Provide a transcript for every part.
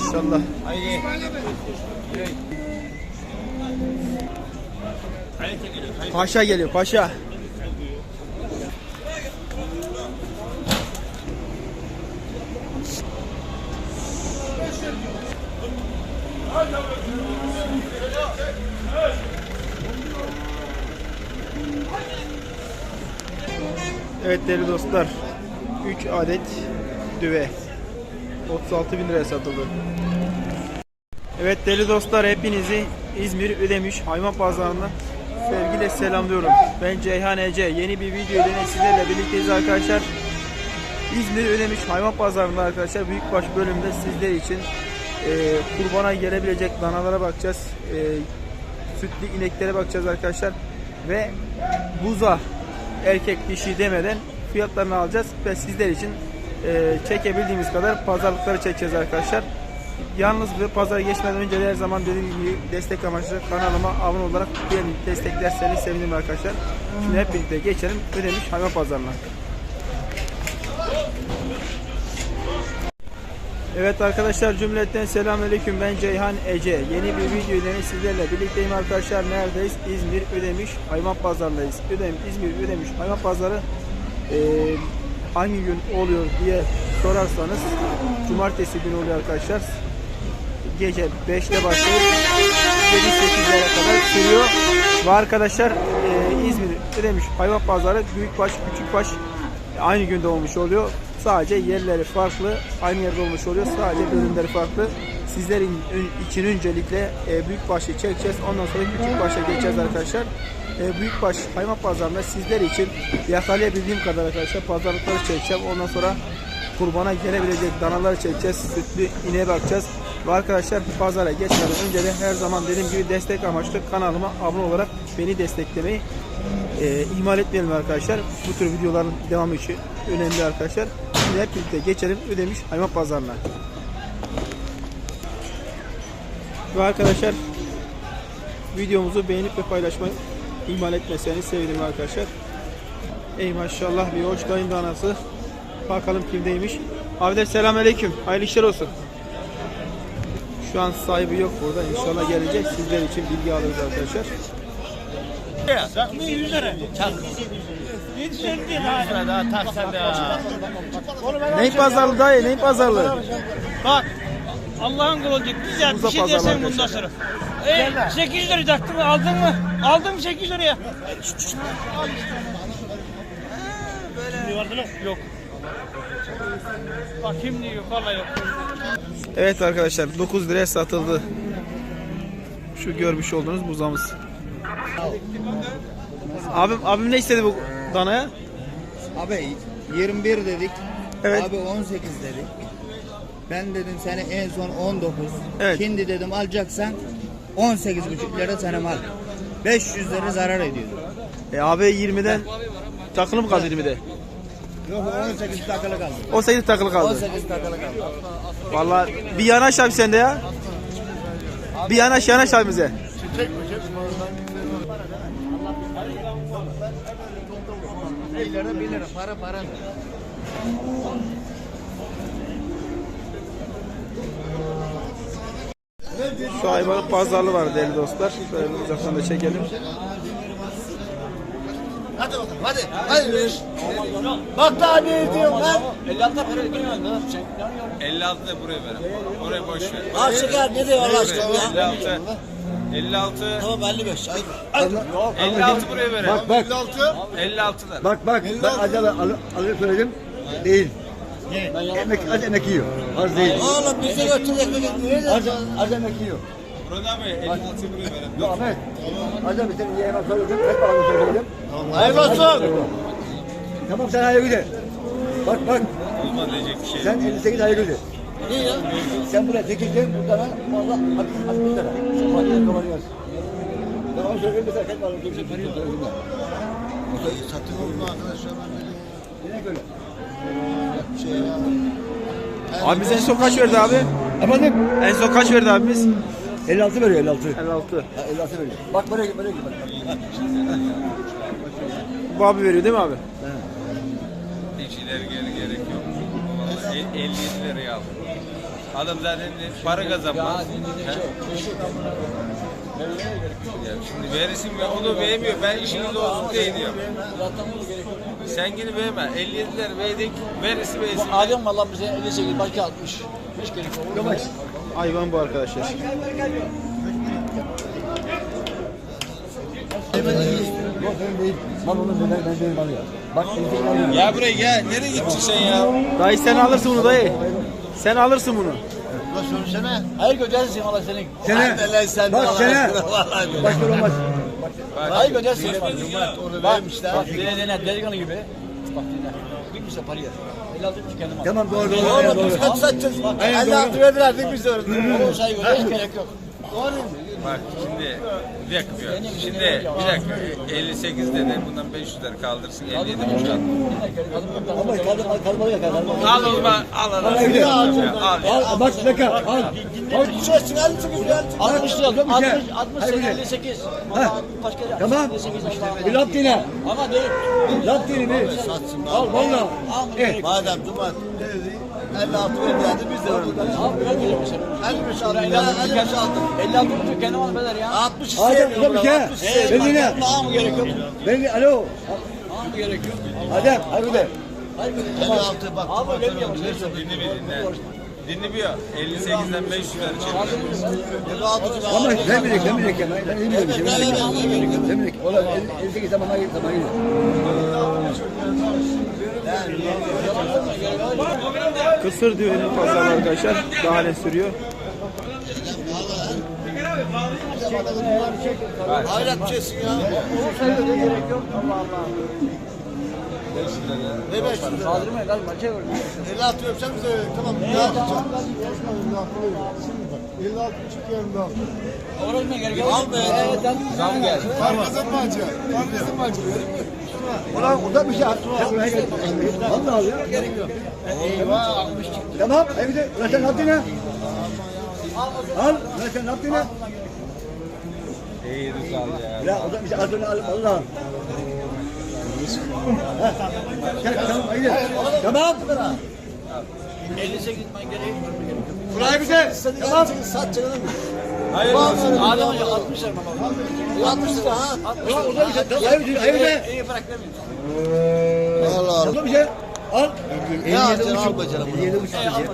maşallah. Haydi. Paşa geliyor paşa. Evet değerli dostlar 3 adet düve 36 bin liraya satıldı. Evet değerli dostlar hepinizi İzmir Ödemiş Hayvan Pazarı'nda sevgiyle selamlıyorum. Ben Ceyhan Ece. Yeni bir video ile sizlerle birlikteyiz arkadaşlar. İzmir Ödemiş Hayvan Pazarı'nda arkadaşlar büyükbaş bölümde sizler için e, kurbana gelebilecek danalara bakacağız. E, sütlü ineklere bakacağız arkadaşlar. Ve buza erkek dişi demeden fiyatlarını alacağız ve sizler için e, çekebildiğimiz kadar pazarlıkları çekeceğiz arkadaşlar. Yalnız ve pazara geçmeden önce her zaman dediğim gibi destek amaçlı kanalıma abone olarak beni desteklerseniz sevinirim arkadaşlar. Şimdi hep birlikte geçelim ödemiş hayvan pazarına. Evet arkadaşlar cümleten selamünaleyküm ben Ceyhan Ece. Yeni bir video ile sizlerle birlikteyim arkadaşlar. Neredeyiz? İzmir Ödemiş Hayvan Pazarı'ndayız. Ödemiş, İzmir Ödemiş Hayvan Pazarı eee, hangi gün oluyor diye sorarsanız cumartesi günü oluyor arkadaşlar. Gece 5'te başlayıp 7-8'lere kadar sürüyor. Ve arkadaşlar eee, İzmir Ödemiş Hayvan Pazarı büyükbaş küçükbaş aynı günde olmuş oluyor. Sadece yerleri farklı, aynı yerde olmuş oluyor. Sadece bölümleri farklı. Sizlerin için öncelikle e, büyük başı çekeceğiz. Ondan sonra küçük başa geçeceğiz arkadaşlar. E, büyük baş hayvan pazarında sizler için yakalayabildiğim kadar arkadaşlar pazarlıkları çekeceğim. Ondan sonra kurbana gelebilecek danaları çekeceğiz. Sütlü ineğe bakacağız. Ve arkadaşlar pazara geçmeden önce de her zaman dediğim gibi destek amaçlı kanalıma abone olarak beni desteklemeyi e, ihmal etmeyelim arkadaşlar. Bu tür videoların devamı için önemli arkadaşlar. Şimdi hep birlikte geçelim ödemiş hayvan pazarına. Ve arkadaşlar videomuzu beğenip ve paylaşmayı ihmal etmeseniz sevinirim arkadaşlar. Ey maşallah bir hoş dayın danası. Bakalım kimdeymiş. Abiler selamünaleyküm. Hayırlı işler olsun. Şu an sahibi yok burada. İnşallah gelecek. Sizler için bilgi alırız arkadaşlar. Takma 100 lira. Çak. 100 lira değil ha. 100 lira daha tak sen de ya. Neyin pazarlığı dayı? Neyin pazarlığı? Bak. Allah'ın kulu olacak. Güzel bir şey dersen bundan sonra. Ey 800 lira taktın mı? Aldın mı? Aldın mı 800 liraya? Böyle. Vardı mı? Yok. Bakayım diyor. Vallahi yok. Evet arkadaşlar 9 liraya satıldı. Şu görmüş olduğunuz buzağımız. Abim abim ne istedi bu danaya? Abi 21 dedik. Evet. Abi 18 dedik. Ben dedim seni en son 19. Evet. Şimdi dedim alacaksan 18 buçuk lira sana mal. 500 lira zarar ediyor. E abi 20'den takılı mı kaldı 20'de? Yok 18 takılı kaldı. 18 takılı kaldı. 18 takılı kaldı. Vallahi bir yanaş abi sende ya. Bir yanaş yanaş abi bize. Bir lira 1 lira para para. Şu hayvanın pazarlığı var değerli dostlar. Şöyle uzaktan da çekelim. Hadi bakalım hadi. Hadi. Bak daha ne diyorum lan. 56 da buraya ver. Oraya boş ver. Al çıkar ne diyor Allah aşkına ya. 56. 56. Tamam 55. Hayır. 56 buraya ver. Bak bak 56 da. bak bak ben acaba al, alır söyledim değil. Emek az emek yiyor. Az değil. Oğlum bize götürecek mi? Niye Az, az emek yiyor. Burada mı? 56 buraya ver. Yok Ahmet. Az önce sen yemek söyledim. Hep alır söyledim. Hayır olsun. Tamam sen hayır güzel. Bak bak Olmaz diyecek bir şey. sen 58 hayır güzel. Niye ya? Sen buraya çekildin buradan valla 60 lira. Hadi kapanıyoruz. Tamam söyleyeyim mesela hep alır söyledim. Satın olma arkadaşlar. Yine böyle. Abi biz en son kaç verdi abi? Efendim? En son kaç verdi abimiz? 56 veriyor 56. 56. Ha, 56 veriyor. Bak buraya git buraya git. Bak. Bu abi veriyor değil mi abi? Hiç ileri geri gerek yok. El- 57 liraya aldım. Adam zaten para kazanmaz. Ya şimdi verirsin ve o da vermiyor. Ben işiniz olsun diye diyorum. Sen yine verme. 57 lira verdik. Verirsin versin. Adem valla bize 58 belki 60. Hiç gerek yok. Hayvan bu arkadaşlar. Yok. Ya buraya gel. Nereye gittin sen ya? Dayı sen alırsın bunu dayı. Sen alırsın bunu. Hayır gödersin valla senin. Sene. Bak sene. Başka olmaz. Hayır gödersin. Bak bak dene dene delikanlı gibi. Bak dinle. Bir bir parayı. 56 buçuk kendim aldım. Tamam doğru doğru. doğru. Kaç satacağız? Aynen doğru. verdiler değil mi bize orada? O sayı göder hiç gerek yok. Bak şimdi bir dakika bir dakika. Şimdi bir dakika. 58 dedi. Bundan 500 lira kaldırsın. 57 buçuk al. Ama kaldı kalmalı ya kalmalı. Al o zaman al al. Al. Al. Al bak dakika. Al. Al. Düşersin 58 lira. 60 lira. Yok bir şey. 60 60 Hayır, bir şey. 58. Ha. Başka Tamam. 58 Allah Bir laf dinle. Ama değil. Laf dinle bir. Al valla. Eh. Madem Cuma 56 verdilerdi biz de orada. Abi? 55 aldım. 56 Ya, buçuk 55 aldım. 56 buçuk kendim aldım eder ya. 60 Adem bir buna, 60 istemiyorum. Ben dinle. Daha mı gerek yok? Ben alo. Daha mı gerek yok? Adem. Hadi de. Hayır göder. 56 bak. Abi vermeyeceğim. Dinle bir dinle. Dinlibiya 58'den 500'ler çekiyor. Ama vermeyecek, vermeyecek yani. Ben iyi biliyorum. Vermeyecek, vermeyecek. Ola 58 zamana gir, zamana gir. Kısır arkadaşlar. Daha sürüyor? Hayret kesin ya. Allah Allah. Ne 5 liraya? Kaldırmaya gel maça gördüm. 56 öpsem bize verelim tamam. Ne yapacağım? Şimdi 56 buçuk yarım daha. Oraya gel gel. Al be. Zam gel. Parmesan mı acı? Parmesan mı acı? Ulan burada bir şey at. Buraya gel. Vallahi al. Gerek yok. Eyvah 60 çıktı. Tamam. Evde. Ulan sen ne? Al. Ulan sen ne yaptın ya? İyi Rızal ya. Ya o da bize az önce alıp Allah'ım. Tamam. Haydi. Tamam. 58 ben gerek yok. Buraya bize. Tamam. Sat canım. Hayır. Adem Hoca 60 lira baba. 60 lira ha. Ulan orada bir şey. Tamam. Evde. Evde. İyi bırak demiyorum. Allah Allah. Orada bir şey. Al. Yapacaksın al be canım. 57 buçuk diyecek.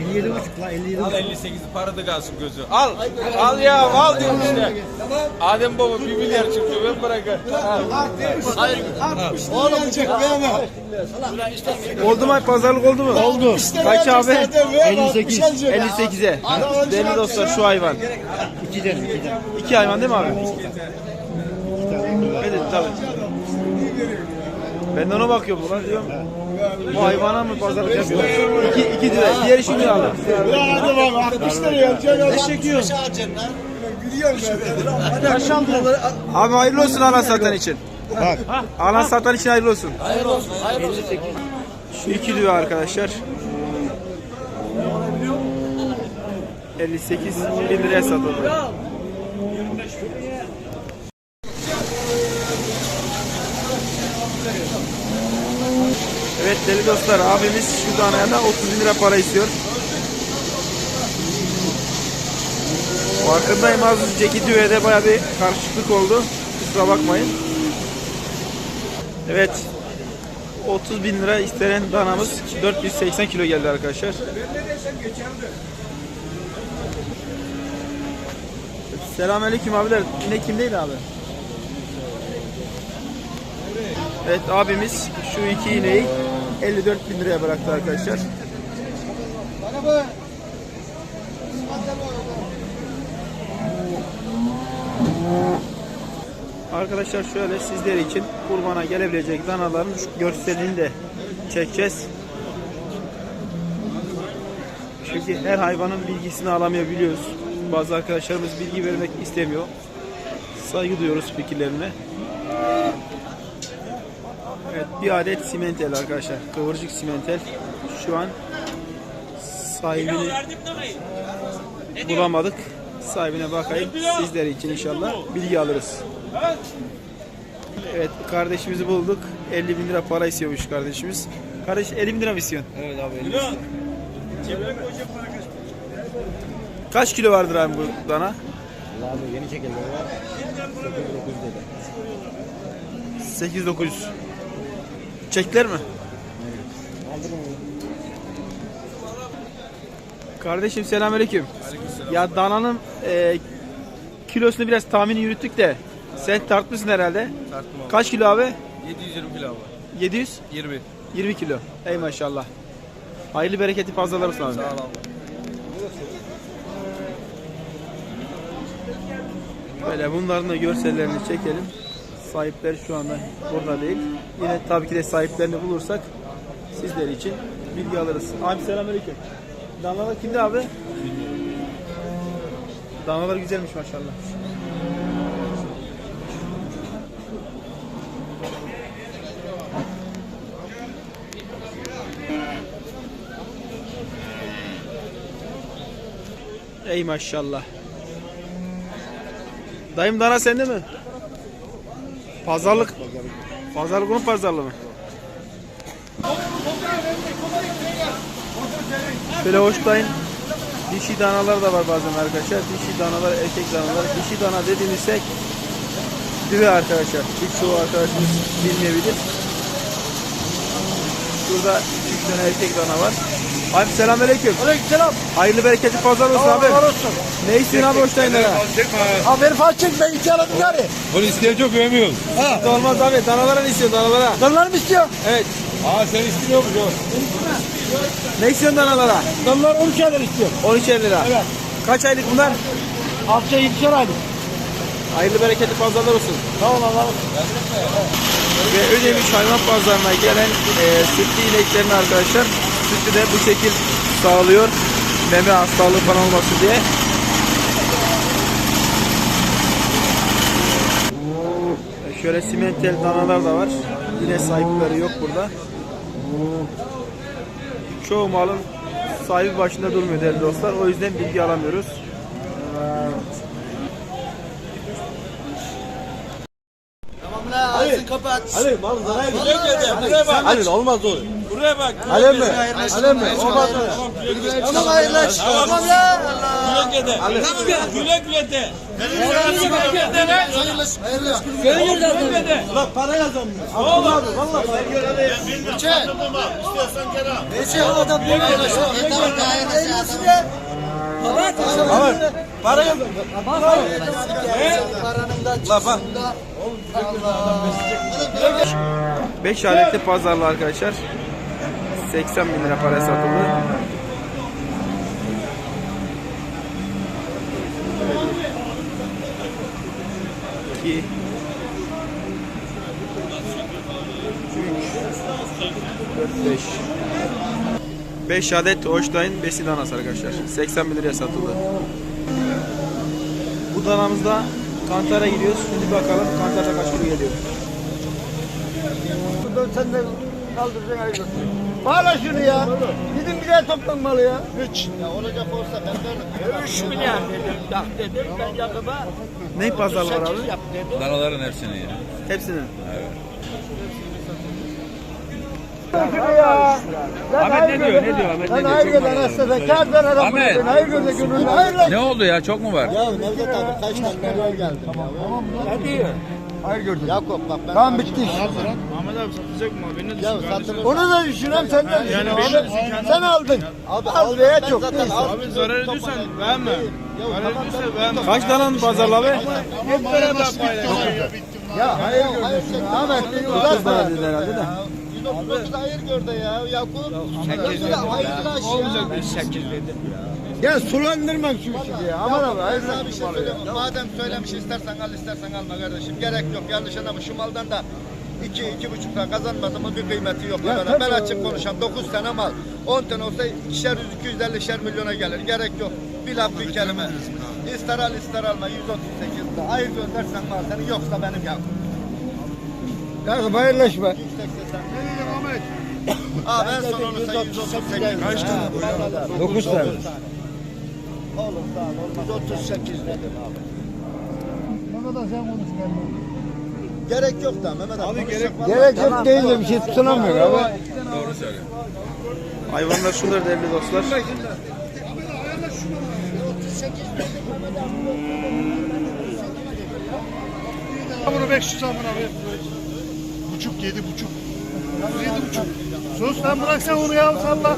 57 buçuk lan 57 Al 58'i para da kalsın gözü. Al. Al ya al diyorum işte. Adem baba 1 milyar çıkıyor ben bırakırım. Oğlum çek verme. Oldu mu? Pazarlık oldu mu? Oldu. Kaç abi? 58. 58'e. Değerli dostlar şu hayvan. 2 derim 2 derim. İki hayvan değil mi abi? Evet tabii. Ben de ona bakıyorum ulan diyorum. Bu hayvana mı pazarlık yapıyor? İki, iki lira. Diğeri şimdi aldım. Hadi bak 60 lira yapacaksın. Ne çekiyor? alacaksın lan. Abi hayırlı olsun alan satan için. Bak. Alan satan için hayırlı olsun. Hayırlı olsun. Hayırlı olsun. Şu iki diyor arkadaşlar. 58 bin liraya satıldı. Deli dostlar abimiz şu danaya da 30 bin lira para istiyor. Farkındayım az önceki düğede baya bir karışıklık oldu. Kusura bakmayın. Evet 30 bin lira istenen danamız 480 kilo geldi arkadaşlar. Selamünaleyküm abiler. Yine kimdeydi abi? Evet abimiz şu iki ineği 54 bin liraya bıraktı arkadaşlar. Arkadaşlar şöyle sizler için kurbana gelebilecek danaların görselini de çekeceğiz. Çünkü her hayvanın bilgisini alamayabiliyoruz. Bazı arkadaşlarımız bilgi vermek istemiyor. Saygı duyuyoruz fikirlerine. Evet bir adet simentel arkadaşlar. Kıvırcık simentel. Şu an sahibini bulamadık. Sahibine bakayım. Sizler için inşallah bilgi alırız. Evet kardeşimizi bulduk. 50 bin lira para istiyormuş kardeşimiz. Kardeş 50 bin lira mı istiyorsun? Evet abi. Kaç kilo vardır abi bu dana? Abi yeni çekildi var. 8-900. Çektiler mi? Kardeşim selamünaleyküm. Ya dananın e, kilosunu biraz tahmini yürüttük de sen tartmışsın herhalde. Tartma. Kaç kilo abi? 720 kilo abi. 700? 20. 20 kilo. Ey maşallah. Hayırlı bereketli fazlalar olsun abi. Sağ ol abi. Böyle bunların da görsellerini çekelim. Sahipleri şu anda burada değil. Yine tabii ki de sahiplerini bulursak sizler için bilgi alırız. Abi selamünaleyküm. Danalar kimde abi? Danalar güzelmiş maşallah. Ey maşallah. Dayım dana sende mi? Pazarlık. Pazarlık onun pazarlığı mı? Şöyle hoştayın. Dişi danalar da var bazen arkadaşlar. Dişi danalar, erkek danalar. Dişi dana dediğimizsek düve arkadaşlar. Birçoğu arkadaşımız bilmeyebilir. Şurada üç tane erkek dana var. Abi selamünaleyküm. Aleykümselam. Hayırlı bereketli pazar olsun abi. olsun. Ne istiyorsun abi hoştayınlara? Abi beni falan çek ben iki aladım gari. Bunu isteyen çok övmüyoruz. Hiç olmaz abi. Danalara ne istiyorsun danalara? Dallar mı istiyor? Evet. Aa sen istemiyor musun? Ne istiyorsun danalara? Dallar 13 lira istiyor. 13 lira. Evet. Kaç aylık bunlar? Hafta 7 aylık. Hayırlı bereketli pazarlar olsun. Sağ ol Allah Ve Ödemiş hayvan pazarına gelen e, sütlü ineklerini arkadaşlar sütü de bu şekil sağlıyor. Meme hastalığı falan olmasın diye. E, Şöyle simentel danalar da var. Yine sahipleri yok burada. Çoğu malın sahibi başında durmuyor değerli dostlar. O yüzden bilgi alamıyoruz. Ağzını kapat. Ali mal zarar Buraya bak. Halil olmaz o. Buraya bak. Alem mi? Alem mi? Olmaz mı? Tamam hayırlaş. Tamam ya. Güle güle de. Güle güle de. Bak para kazanmıyor. Abdullah abi valla para. Neçe? Adam bir hayırlaş. Tamam hayırlaş. Abi para kazanmıyor. Lafa. 5 adetli pazarlı arkadaşlar. 80 bin lira para satıldı. İki. Dört, beş. 5 adet Holstein besi danası arkadaşlar. 80 bin liraya satıldı. Bu danamızda Kantar'a gidiyoruz. Şimdi bakalım Kantar'da kaç kilo geliyor. Sen de kaldıracaksın ayrı Bağla şunu ya. Gidin bir daha toplanmalı ya. 3. Ya olacak olsa ben de 3 milyar dedim. Bak dedim ben yakıma Ne pazarlar abi? yap dedim. Danaların hepsini ya. Hepsinin. Ahmet ne diyor? Ne diyor? Ahmet ne diyor? Hayır aslında. Kağıt ver adam. Ahmet. Hayır gönder gönül. Hayır. Ne oldu ya çok mu var? Ya Nevzat abi kaç tane geldi. Tamam. Ne diyor? Hayır gördüm. Yakup bak ben. Tamam bitti iş. Ahmet abi satacak mı abi? Ne Ya kardeşim? satın. Onu da düşünem sen de düşün. Yani Abi, sen aldın. Abi az veya çok. Neyse. Abi zarar ediyorsan verme. Zarar ediyorsan verme. Kaç tane pazarlı abi? Hep beraber paylaşalım. Ya hayır gördün. Ahmet bir tane dedi herhalde de. 199 hayır gördü ya Yakup. Nasıl da hayırlı aş ya. Ya sulandırmam şu işi ya. Aman abi hayırlı Sana bir şey söyleyeyim. Madem söylemiş istersen al istersen alma kardeşim. Gerek yok yanlış anlama şu maldan da 2 iki, buçuk lira kazanmadı mı bir kıymeti yok. Ya Ya, tabii ben açık konuşan 9 tane mal. 10 tane olsa ikişer yüz 250 şer milyona gelir. Gerek yok. Bir laf bir kelime. İster al ister alma 138 lira. Hayır göndersen mal senin yoksa benim ya. Kanka hayırlaşma. 180. Ne diyeceğim Ahmet? Aa ben son olursa 138 Kaç tane? 9 tane. Olur sağ ol olmaz. 138 dedim abi. Gerek yok da Mehmet abi. gerek Gerek yok deyince bir şey tutunamıyor abi. Hayvanlar şunlar değerli dostlar. Bunu 500 amına abi. Buçuk yedi buçuk. Yedi buçuk. Sus lan bırak sen onu ya salla.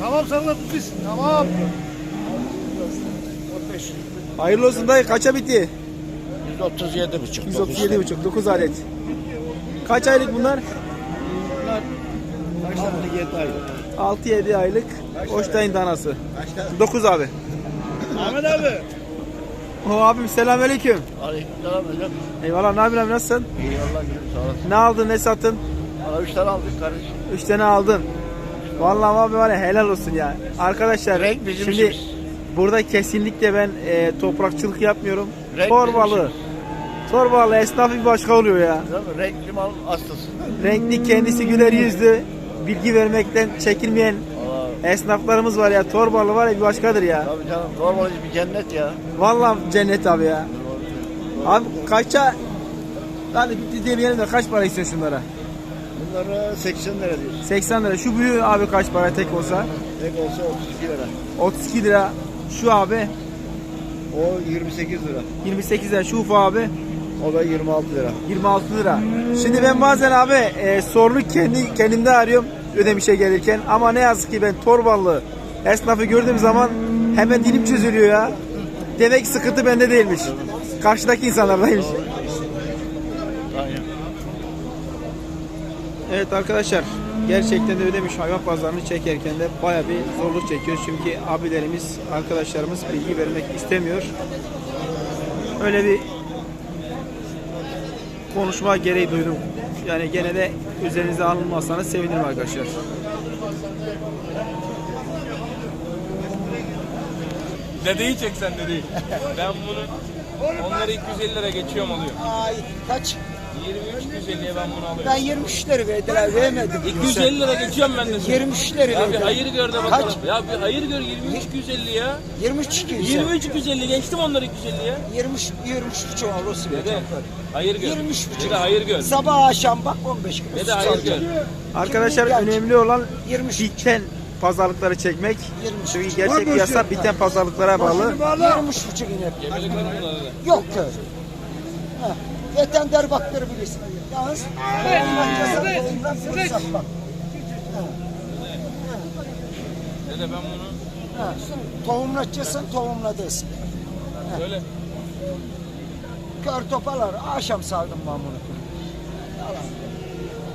Tamam salla biz. Tamam. Hayırlı olsun dayı kaça bitti? 137 buçuk. 137 buçuk 9 adet. Kaç aylık bunlar? 6-7 aylık Hoştayın danası. 9 abi. Ahmet abi. O abim selamünaleyküm. Aleykümselam hocam. Eyvallah ne yapıyorsun abi nasılsın? İyi Allah sağ olasın. Ne aldın ne sattın? Aa, üç tane aldık kardeş. 3 tane aldın. Vallahi abi var ya helal olsun ya. Arkadaşlar Renk bizim şimdi işimiz. Burada kesinlikle ben e, toprakçılık yapmıyorum. Renk Torbalı. bizim Torbalı esnaf bir başka oluyor ya. Mi? Renkli mal hastası. Renkli kendisi güler yüzlü. Bilgi vermekten çekinmeyen esnaflarımız var ya. Torbalı var ya bir başkadır ya. tabii canım normal bir cennet ya. Vallahi cennet abi ya. Abi kaça Hadi bitti demeyelim de kaç para istiyorsun şunlara? Bunlara 80 lira diyor. 80 lira. Şu büyüğü abi kaç para tek olsa? Tek olsa 32 lira. 32 lira. Şu abi O 28 lira. 28 lira. Şu ufa abi O da 26 lira. 26 lira. Şimdi ben bazen abi e, sorunu kendi kendimde arıyorum ödemişe gelirken ama ne yazık ki ben Torbalı esnafı gördüğüm zaman hemen dilim çözülüyor ya. Demek ki sıkıntı bende değilmiş. Karşıdaki insanlardaymış. Evet arkadaşlar gerçekten de ödemiş hayvan pazarını çekerken de baya bir zorluk çekiyoruz. Çünkü abilerimiz, arkadaşlarımız bilgi vermek istemiyor. Öyle bir konuşma gereği duydum. Yani gene de üzerinize alınmazsanız sevinirim arkadaşlar. Dedeyi çeksen dedeyi. Ben bunu onları 250 lira geçiyorum alıyorum. Ay kaç? 23 250'ye ben bunu alıyorum. Ben 23'leri verdiler vermedim. 250 lira geçiyorum ben de. 23'leri Ya bir verdiler. hayır gör de bakalım. Ya bir hayır gör 23 250 ya. 23 200. 23 250 geçtim onları 250 ya. 23 23 buçuk alırsa Dede hayır gör. 23 buçuk. Dede hayır gör. Sabah akşam bak 15 kilo. Dede hayır gör. Arkadaşlar önemli olan 23 biten pazarlıkları çekmek. 23 Çünkü gerçek piyasa biten pazarlıklara bağlı. 23 buçuk inek. Var mı dede? Yok. Yeten der baktır bilirsin. Yalnız tohumdan fırsat bak. Dede ben bunu Ha. Tohumlatacaksan tohumla desin. söyle. Kör topalar akşam sardım ben bunu. Yalan.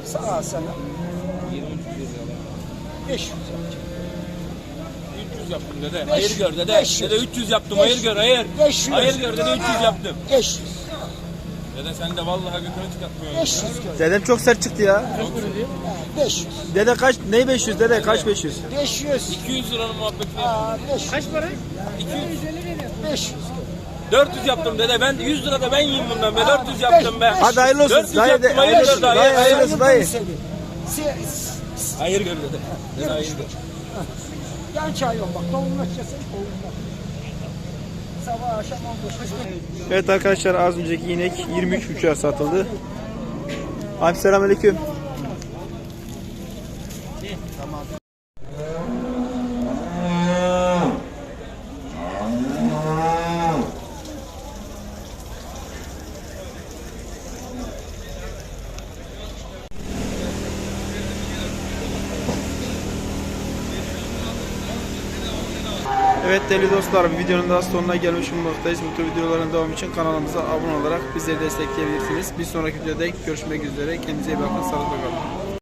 Sağ sana 23 250 alıyorum. 500 yapacağım. 300 yaptım dede. Hayır gör dede. 500. Dede 300 yaptım. Hayır gör hayır. 500. Hayır gör dede 300 yaptım. 500. Dede sen de vallahi götünü çıkartmıyorsun. 500 kör. Dedem çok sert çıktı ya. Ha, 500. Dede kaç? Ne 500 dede? Kaç 500? 500. 200 liranın muhabbetini Aa, 500. Kaç para? 200. 500. 400 yaptım dede. Ben 100 lira da ben yiyeyim bundan be. 400 yaptım be. Hadi hayırlı olsun. 400 Dayı, yaptım. Hayır hayırlı olsun. dayı. Hayırlı Hayır olsun dayı. Hayır gör dede. Dede hayır gör. Yan çay yok bak. Tohumlaşacaksın tohumla. Sabah akşam 15 Evet arkadaşlar az önceki inek 23 buçuğa satıldı. Abi selamünaleyküm. Evet değerli dostlar videonun daha sonuna gelmiş bulunmaktayız. Bu tür videoların devamı için kanalımıza abone olarak bizleri destekleyebilirsiniz. Bir sonraki videoda görüşmek üzere. Kendinize iyi bakın. Sağlıkla kalın.